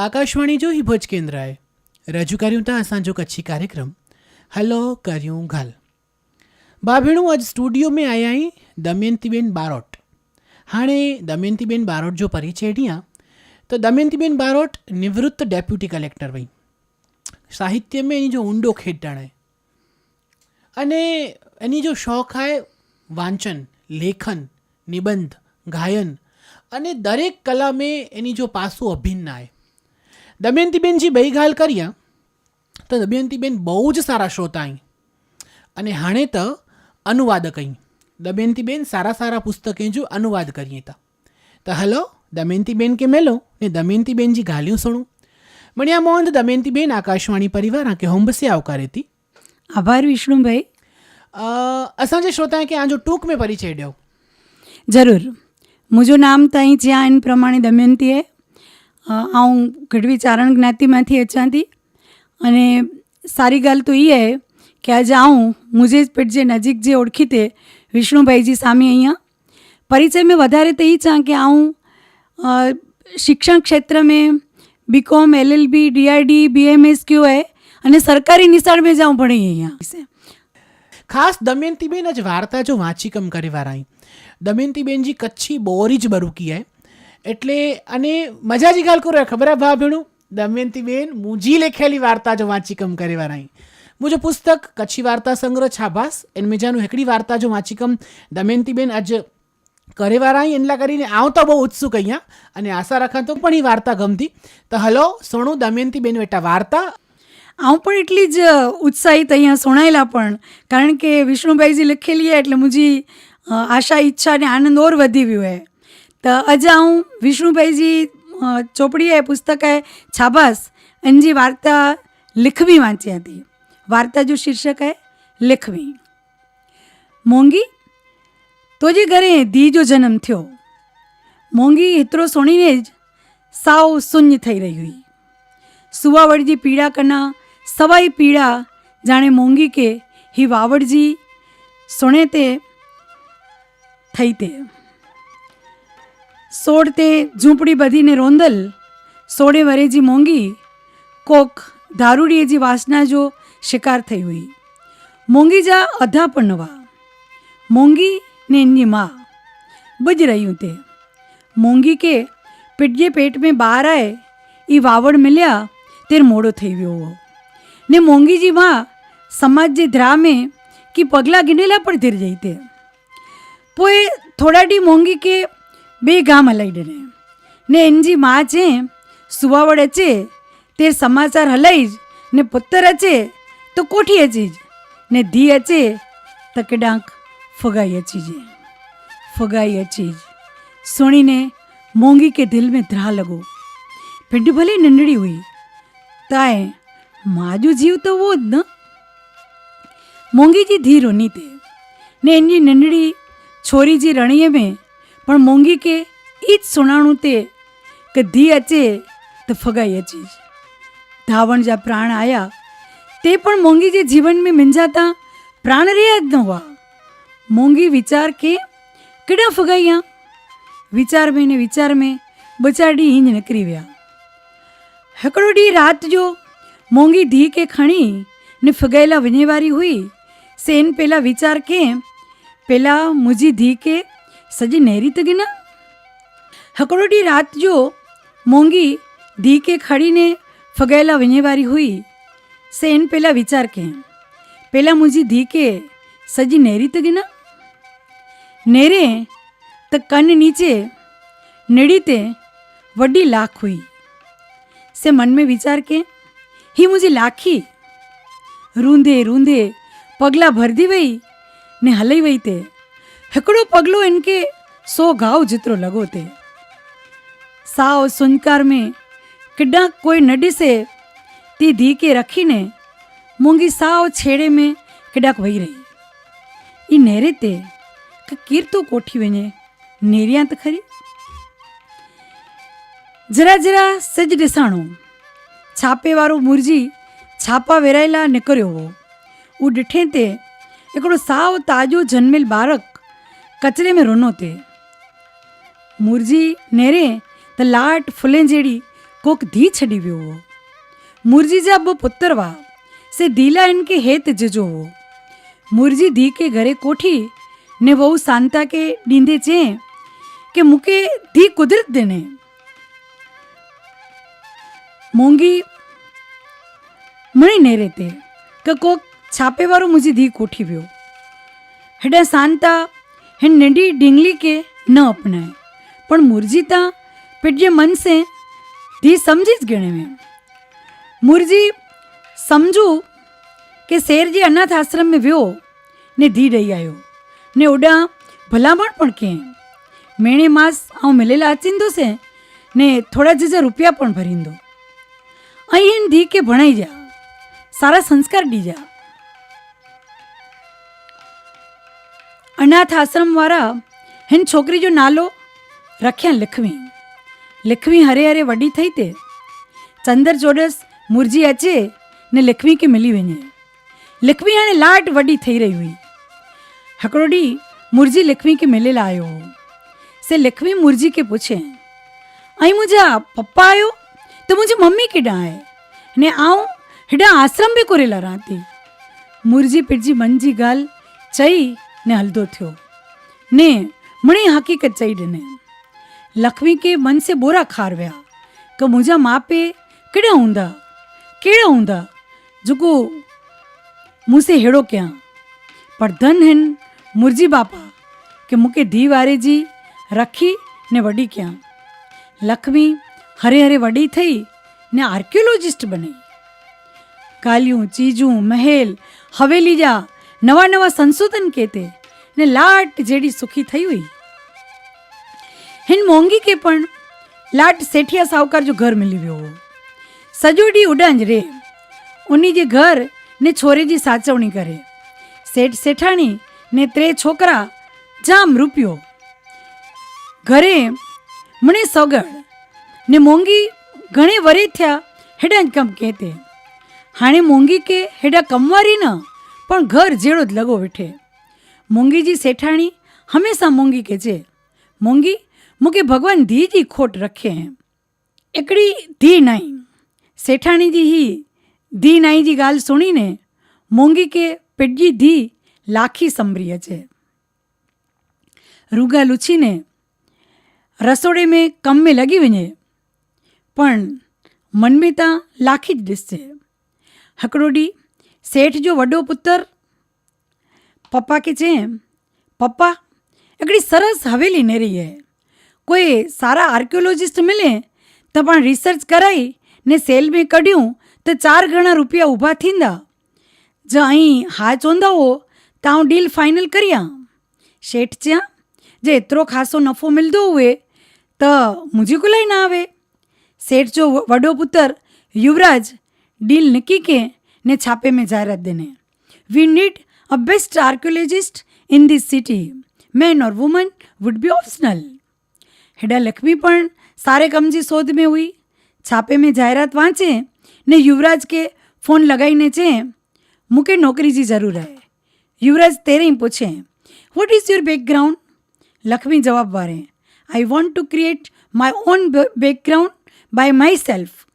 આકાશવાણી જો હિભોજ કેન્દ્રએ રજૂ કર્યું હતા અસાંજો કચ્છી કાર્યક્રમ. હલો, કર્યું ઘાલ. બાભેણું આજ સ્ટુડિયો મેં આયા અહીં દમયંતીબેન બારોટ. હાણે દમયંતીબેન બારોટ જો પરિચય ઢિયા, તો દમयंतीबेन बारोट निवृत्त डेप्यूटी कलेक्टर वहीं સાહિત્ય મેં એની જો ઊંડો ખેત જાણે અને એની જો શોખ આય વાંચન, લેખન, નિબંધ, ગાયન અને દરેક કલા મેં એની જો પાસું અભિન્ન આય. દમયંતીબેનજી ગઈકાલ કર્યા. તો દમયંતીબેન બહુ જ સારા શ્રોતા અહીં. અને હાણે તો અનુવાદક અહીં. દમયંતીબેન સારા સારા પુસ્તકે જો અનુવાદ કરીએ તો. તો હલો દમયંતીબેન કે મેલો? ને દમયંતીબેનજી ઘાલ્યું સણું. મણિયા મોહન દમયંતીબેન આકાશવાણી પરિવાર કે હોમ્બસે આવકાર હતી આભાર વિષ્ણુભાઈ. અસાંજે શ્રોતા કે આજો ટૂંક મેં પરિચય ડ્યો જરૂર. મુજો નામ તઈ જ્યાં એન પ્રમાણે દમયંતી હે. આ હું ગઢવી ચારણ જ્ઞાતિમાંથી અચાતી અને સારી ગાલ તો એ હે કે આજે આવું મુજે જ પેટ જે નજીક જે ઓળખીતે વિષ્ણુભાઈજી સામે અહીંયા. પરિચય મેં વધારે તો એ ચા કે આવું શિક્ષણ ક્ષેત્ર મેં બીકોમ એલએલબી ડીઆઈડી બીએમએસ ક્યુ હે અને સરકારી નિશાળ મેં જાઉં ભણી અહીંયા. ખાસ દમયંતીબેન જ વાર્તા જો વાંચી કમ કરે વારાઈ. દમયંતીબેન જી કચ્છી બોરી જ બરુકી હે. એટલે અને મજા જ ગાલ કરો. ખબર ભા ભીણું? દમયંતી બેન મુજી લેખેલી વાર્તા જો વાંચી કમ કરેવા નહીં મુજો પુસ્તક, કચ્છી વાર્તા સંગ્રહ, છાભાસ, એન મેજાનું હેકડી વાર્તા જો વાંચી કમ દમયંતી બેન આજ કરેવારાઈ. એટલા કરીને આવતા બહુ ઉત્સુક અહીંયા. અને આશા રાખા તો પણ એ વાર્તા ગમતી. તો હલો, સોણું દમયંતી બેન બેટા વાર્તા. હું પણ એટલી જ ઉત્સાહિત અહીંયા સોણાયેલા પણ. કારણ કે વિષ્ણુભાઈજી લખેલી એટલે મુજી આશા, ઈચ્છા અને આનંદ ઓર વધી ગયો હે. તો આજે હું વિષ્ણુભાઈજી ચોપડીએ, પુસ્તકે છાબાસ એનજી વાર્તા લખવી વાંચી હતી. વાર્તા જો શીર્ષક હે, લખવી. મોંઘી? તો જે ઘરે ધીજો જન્મ થયો. મોંઘી હિત્રો સોણીને જ સાવ શૂન્ય થઈ રહી હોય. સુવાવડજી પીડા કના, સવાઈ પીડા જાણે મોંઘી કે હિ વાવડજી સોણે તે થઈ તે. સોળ તે ઝૂંપડી બધીને રોંદલ સોળે વરેજી મોંઘી કોક ધારુડીએ જે વાસના જો શિકાર થઈ હોઈ. મોંઘી જા અધા પણવા મોંઘી ને એની માં. બજ રહ્યું તે. મોંઘી કે પીટજે પેટ મેં બહાર આય એ વાવડ મળ્યા તેર મોડો થઈ ગયો ને મોંઘીજી માં સમાજ જે ધ્રામે કે પગલાં ગીનેલા પણ ધીર જઈ તે. પોએ થોડા ડી મોંઘી કે ಬೇಗ ಮಲಗಿಡೇನೆ ને એની મા છે, સુવાવડે છે, તે સમાચાર હલાઈ જ, ને પુત્તર છે, તો કોઠી અચી જ, ને ધી અચે તો કે ડાંક ફગાઈ અચી જે ફગાઈ અચી જ. સુણીને મોંઘી કે દિલ મેં ધ્રા લગો. પિંડ ભલે નંડળી હોય તાએ માજુ જીવ તો વો જ ન. મોંઘીજી ધી રોની તે ને એની નંડળી છોરીજી રણીએ મેં પણ મોંઘી કે એ જ સોનાણું તે કે ધી અચે તો ફગાઈ અચી ધાવણ જ્યાં પ્રાણ આયા, તે પણ મોંઘી જે જીવન મેં મિંજાતા, પ્રાણ રહ્યા જ ન હોવા. મોંઘી વિચાર કે કેડા ફગાઈયા? વિચાર મેં ને વિચાર મેં બચાડી હિંજ નકરી વ્યા. હકડોડી રાત જો મોંઘી ધી કે ખણી ને ફગાયેલા વિનેવારી હુઈ, સેન પેલા વિચાર કે, પેલા મુજી ધી કે सॼी नेरी त गिना हिकिड़ो ॾींहुं राति जो मोंगी धी खे खणीने फुगाइला वञे वारी हुई सेन पेला वीचार के पेला मुंहिंजी धी खे सॼी नेरी त गिना नेरे त कन नीचे निड़ी वॾी लाख हुई से मन में वीचार के ही मुंहिंजी लाखी रूंदे रूंदे पगला भरदी वई ने हलई वई ते हिकिड़ो पगलो इनके सौ घाव जेतिरो लॻो ते साओ सुनकार में किॾां कोई न ॾिसे ती धीउ खे रखीने मुंगी साओ छेड़े में किॾाक वेही रही ई नेरे ते કે કીર તો કોઠી વને નેરિયા તો ખરી? જરા જરા સજ ડિસાણો, છાપેવાળો મુરજી છાપા વેરાયેલા નીકળ્યો હો. ઉ ડિઠે તે એકડો સાવ તાજો જન્મેલ બાળક कचिरे में रुनो ते मुरजी नेरे त लाट फुले जहिड़ी कोक धी छॾी वियो हो मुरजी जा ॿ पुत्र हुआ से दीला इन खे हेत जजो हो मुरजी धी खे घरे कोठी ने वहू सांता खे ॾींदे चयईं की मूंखे धी कुदरत ॾिने मोंगी मणी नेरे ते કે કોક છાપેવાળો મુજી ધી કોઠી વિયો हेॾा सांता हिंडडी ढींगली के ન અપનાય. પણ મુરજીતા પેટ્ય મનસે ધી સમજી જ ગણે મુરજી સમજુ કે શેરજી અનાથ આશ્રમ મેં વ્યો ને ધી રહી આવ્યો ને ઓડા ભલામણ પણ કે, મેણે માસ આવું મિલેલા આચીંદો છે ને થોડા જજા રૂપિયા પણ ભરીંદો. અહીં ધી કે ભણાઈ જા, સારા સંસ્કાર ડીજા અનાથ આશ્રમવાળા હિન છોકરી જો નાલો રખ્યા લખવી. લખવી હરે હરે વડી થઈ તે. ચંદર જોડસ મુરજી અચે ને લખવી કે મિલી વञे લખવી અને લાટ વડી થઈ રહી હુઈ હકરોડી મુરજી લખવી કે મિલે લાયો સે લખવી મુરજી કે પૂછે. અહીં મુજા પપ્પા આયો? તો મુજે મમ્મી કે ડાએ ને આઉં હેડા આશ્રમ બી કોરેલા રાતી. મુરજી પિરજી મનજી ગાલ ચઈ ને હલદો થયો. ને મણી હકીકત ચઈડને લખવી કે મનસે બોરા ખારવ્યા. કે મુજા માપે કેડા ઊંધા? કેડા ઊંધા? જુકુ મુસે હેડો ક્યાં? પણ ધન હેન મુરજી બાપા કે મુકે ધી વારેજી રખી ને વડી ક્યાં? લખવી હરે હરે વડી થઈ ને આર્કિયોલોજિસ્ટ બની. કાલિયું ચીજું મહેલ હવેલી જા નવા નવા સંશોધન કહેતે ને લાટ જેડી સુખી થઈ હોય. હિન મોંઘી કે પણ લાટ સેઠિયા સાવકાર જો ઘર મિલી વ્યો સજોડી ઉડાંજ રે. ઉની જે ઘર ને છોરેજી સાચવણી કરે. શેઠ શેઠાણી ને ત્રે છોકરા જામ રૂપિયો. ઘરે મને સગડ ને મોંઘી ઘણે વરે થયા હેડા કમ કહેતે હાણે મોંઘી કે હેડા કમવારી ન પણ ઘર જેડો જ લગો વેઠે. મોંઘીજી શેઠાણી હંમેશા મોંઘી કે છે. મોંઘી, મૂકે ભગવાન ધીજી ખોટ રખે એકડી ધી નાઈ. શેઠાણીજી હી ધી નાઈજી ગાલ સુણીને મોંઘી કે પેટજી ધી લાખી સંભરીએ છે. રૂગા લૂછીને રસોડે મેં કમ્મે લગી વંજે પણ મન મેં તાં લાખી જ ડિસશે હકડોડી શેઠ જો વડો પુત્ર? પપ્પા કે છે, પપ્પા, એકડી સરસ હવેલી નેરી હે. કોઈ સારા આર્કિયોલોજિસ્ટ મળે તો પણ રિસર્ચ કરાઈ ને સેલ મેં કઢ્યું તો ચાર ગણા રૂપિયા ઊભા થીંદા. જ અહીં હા ચોંદાવો તો હું ડીલ ફાઇનલ કર્યા. શેઠ ચ્યાં, જે એતરો ખાસો નફો મિલતો હોય તો મુજી કુલાઈ ના આવે. શેઠ જો વડો પુત્ર, યુવરાજ ડીલ નક્કી કે ने छापे में जाहिरात ॾिने we need a best archaeologist in this city man और वुमन वुड बी ऑप्शनल हेॾा लक्ष्मी पण सारे कम जी शोध में हुई छापे में जाहिरात वांचे ने युवराज खे फ़ोन लॻाईने चयईं मूंखे नौकिरी जी ज़रूरु आहे युवराज तेरे ई पुछे what is your background Lakshmi जवाब वारे I want to create my own background by myself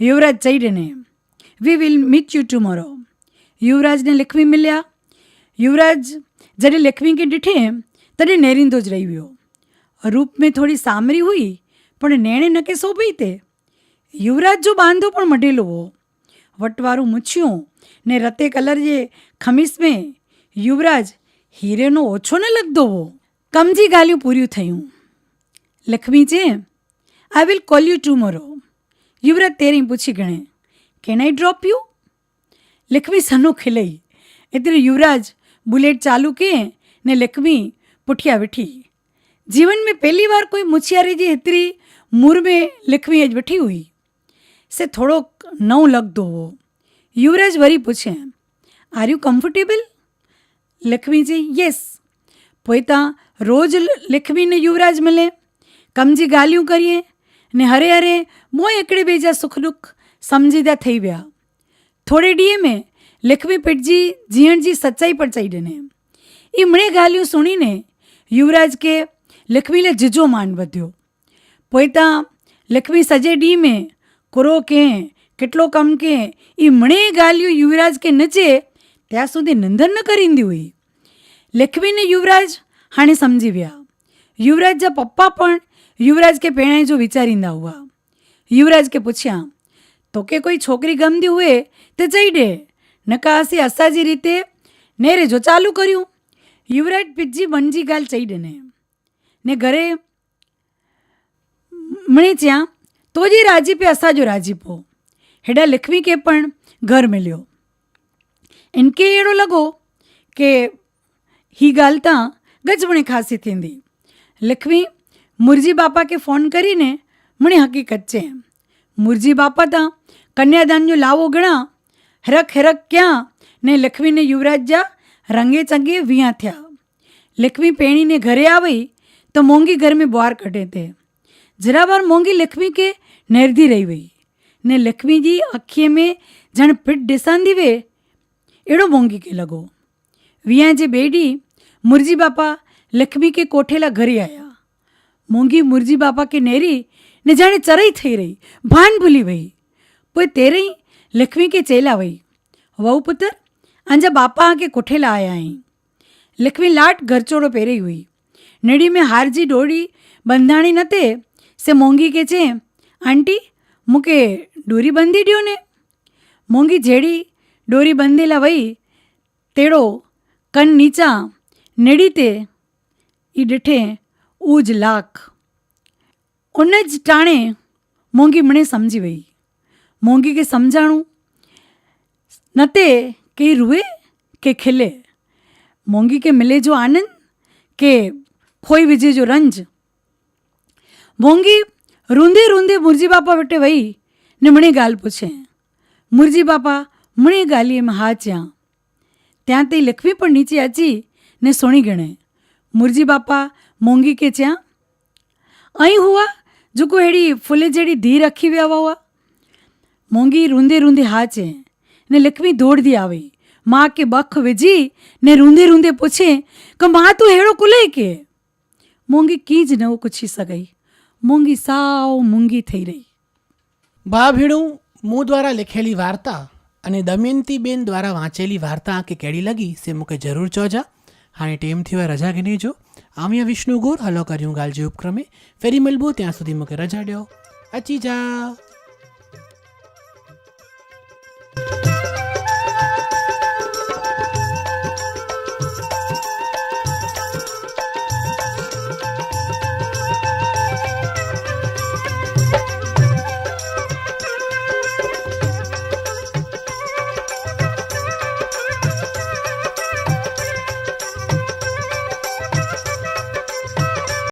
Yuvraj ચૈડને we will meet you tomorrow યુવરાજને લખવી મળ્યા. યુવરાજ જ્યારે લખવી કે દીઠે તને નેરિંદો જ રહ્યો. રૂપ મેં થોડી સામરી હોઈ પણ નેણે નકે શોભી તે. યુવરાજ જો બાંધો પણ મઢેલો વટવારું મૂછ્યું ને રતે કલર જે ખમીસ મેં યુવરાજ, હીરેનો ઓછો ન લગતો હો. કમજી ગાલ્યું પૂર્યું થયું. લખમી છે I will call you tomorrow Yuvraj તેરી પૂછી ગણે can I drop you Lakshmi સનોખી લઈ એટલે યુવરાજ બુલેટ ચાલુ કે ને લક્ષ્મી પુઠિયા બેઠી जीवन में पहली बार कोई मुछियारे जी हेतिरी मुर में लिखवी अज वठी हुई से थोरो नओं लॻंदो हुओ युवराज वरी पुछे are you comfortable Lakhmi ji yes पोइ तव्हां रोज़ लखमी ने युवराज मिले कम जी ॻाल्हियूं करिए ને હરે હરે મોય એકડે બેજા સુખ દુઃખ સમજીદા થઈ ગયા થોડે ડીએ મેં લખવી પીઠજી જીણજી સચ્ચાઈ પર ચડીને એમણે ગાલ્યું સુણીને યુવરાજ કે લખવીલે જીજો માન વધ્યો. પોઈતા, લખવી સજે ડી મેં, કરો કે, કેટલો કમ કે. એમણે ગાલ્યું યુવરાજ કે, નચે, ત્યાં સુધી નંદન ન કરી દીધું લખવીને યુવરાજ હાણે સમજી ગયા યુવરાજના પપ્પા પણ युवराज के भेण जो वीचारींदा हुआ युवराज खे पुछियां तोखे कोई छोकिरी गमदी हुए त चई ॾे न का असीं असांजी रीते नेरे जो चालू करियूं युवराज पिजी मन जी ॻाल्हि चई ॾिने ने घरे मिणी चयां तो जी राजीपे असांजो राजीपो हेॾा लिखवी खे पण घर मिलियो इनखे अहिड़ो लॻो की हीअ ॻाल्हि तां गजबणी ख़ासी थींदी लिखवी મુરજી બાપાકે ફોન કરીને મને હકીકત છે. મુરજી બાપા તાં કન્યાદાનનું લાવો ગણા, હરખ હરખ ક્યાં ને લક્ષ્મીને યુવરાજા રંગે ચંગે વિયા થયા. લક્ષ્મી પેણીને ઘરે આવી તો મોંઘી ઘર મેં બહાર કઢે તે. જરાબર મોંઘી લક્ષ્મી કે નહેરધી રહી વઈ ને લક્ષ્મીજી અખીએ મેં જણ પીઠ ડિસાંધી વે, એડો મોંઘી કે લગો. વિયા જે બેડી, મુરજી બાપા લક્ષ્મી કે કોઠેલા ઘરે આવ્યા મોંઘી મુરજી બાપા કે નેરી ને જાણે ચરઈ થઈ રહી, ભાન ભૂલી વહી. પોય તેરઈ લખવી કે ચેલા વહી? વહુ પુત્ર અંજા બાપા કે કોઠેલા આયા અહીં. લખવી લાટ ઘરચોળો પહેરી હુઈ. નડી મેં હારજી ડોળી બંધાણી નતે, સે મોંઘી કે છે, આંટી મૂકે ડોરી બંધી ડ્યો ને? મોંઘી જેડી ડોરી બંધેલા વહી, તેડો કન નીચા, નડી તે એ ડઠે ऊज लाख उन ज टाणे મોંઘી મને સમજી વઈ મોંઘી કે સમજાણું? નતે કે રૂએ કે ખીલે. મોંઘી કે મિલે જો આનંદ કે ખોઈ વિજે જો રંજ. મોંઘી રૂંધે રૂંધે મુરજી બાપા વટે વઈ ને મને ગાલ પૂછે. મુરજી બાપા મને ગાલી એમ હા જ્યાં. ત્યાં તે લખવી પણ નીચે આચી ને સોણી ગણે. મુરજી બાપા મોંઘી કે ચ્યાં અહીં હુઆ જુકો હેડી ફૂલે જેડી ધી રખી વ્યાવા હુઆ મોંઘી રૂંધી રૂંધી હાચે, ને લક્ષ્મી દોડધી આવી. માં કે બખ વેજી, ને રૂંધે રૂંધે પૂછે, કે માં તું હેડો કુલે કે? મોંઘી કી જ નવું કુછી સગઈ. મોંઘી સાવ મૂંગી થઈ રહી. બા ભીડું મું દ્વારા લખેલી વાર્તા અને દમયંતીબેન દ્વારા વાંચેલી વાર્તા આંખે કેડી લગી? સે મૂકે જરૂર ચોજા. હાણે ટેમથી હોય રજા ગીની જો. આમિયા વિષ્ણુ ગોર, હલો કર્યું ગાલજી ઉપક્રમે. ફેરી મળબો ત્યાં સુધી મૂકે રજા ॾियो અચી જા.